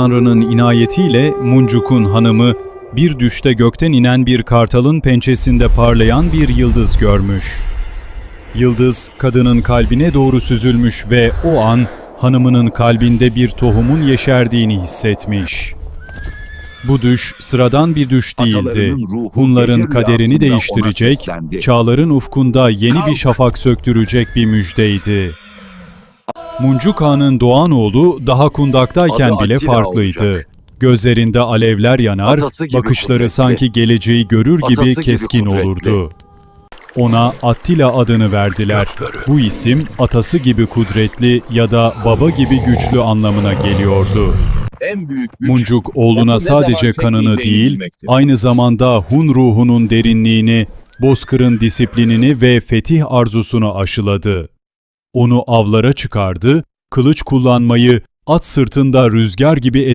Tanrı'nın inayetiyle Muncuk'un hanımı bir düşte gökten inen bir kartalın pençesinde parlayan bir yıldız görmüş. Yıldız kadının kalbine doğru süzülmüş ve o an hanımının kalbinde bir tohumun yeşerdiğini hissetmiş. Bu düş sıradan bir düş değildi. Hunların kaderini değiştirecek, çağların ufkunda yeni bir şafak söktürecek bir müjdeydi. Muncuk Han'ın Doğan oğlu daha kundaktayken Adı bile Attila farklıydı. olacak. Gözlerinde alevler yanar, Atası gibi bakışları kudretli. sanki geleceği görür gibi Atası gibi keskin kudretli. olurdu. Ona Attila adını verdiler. Bu isim atası gibi kudretli ya da baba gibi güçlü anlamına geliyordu. En büyük güç Muncuk oğluna onu ne sadece kanını değil, aynı zamanda Hun ruhunun derinliğini, Bozkır'ın disiplinini ve fetih arzusunu aşıladı. Onu avlara çıkardı, kılıç kullanmayı, at sırtında rüzgar gibi